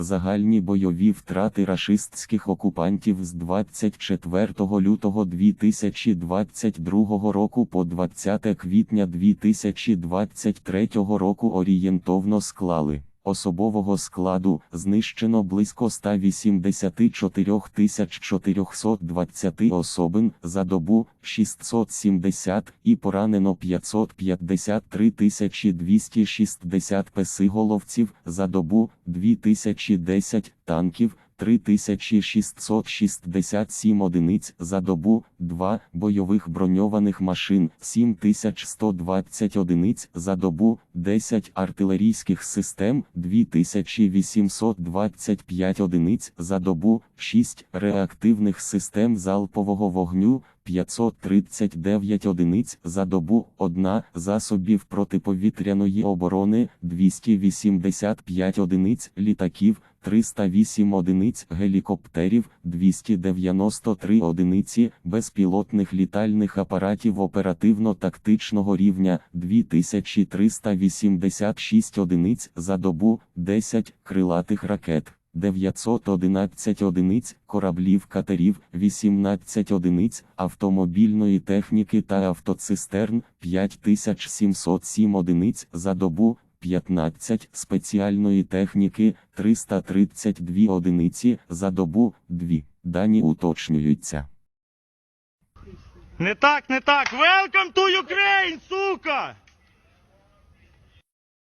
Загальні бойові втрати рашистських окупантів з 24 лютого 2022 року по 20 квітня 2023 року орієнтовно склали. Особового складу знищено близько 184 420 особин за добу 670 і поранено 553 260 песиголовців за добу 2010 танків. 3667 одиниць за добу, 2 бойових броньованих машин, 7120 одиниць за добу, 10 артилерійських систем, 2825 одиниць за добу, 6 реактивних систем залпового вогню, 539 одиниць за добу, 1 засобів протиповітряної оборони, 285 одиниць літаків, 308 одиниць гелікоптерів, 293 одиниці безпілотних літальних апаратів оперативно-тактичного рівня, 2386 одиниць за добу, 10 крилатих ракет. 911 одиниць кораблів катерів, 18 одиниць автомобільної техніки та автоцистерн, 5707 одиниць за добу, 15 спеціальної техніки, 332 одиниці за добу, 2. Дані уточнюються. Не так, не так. Welcome to Ukraine!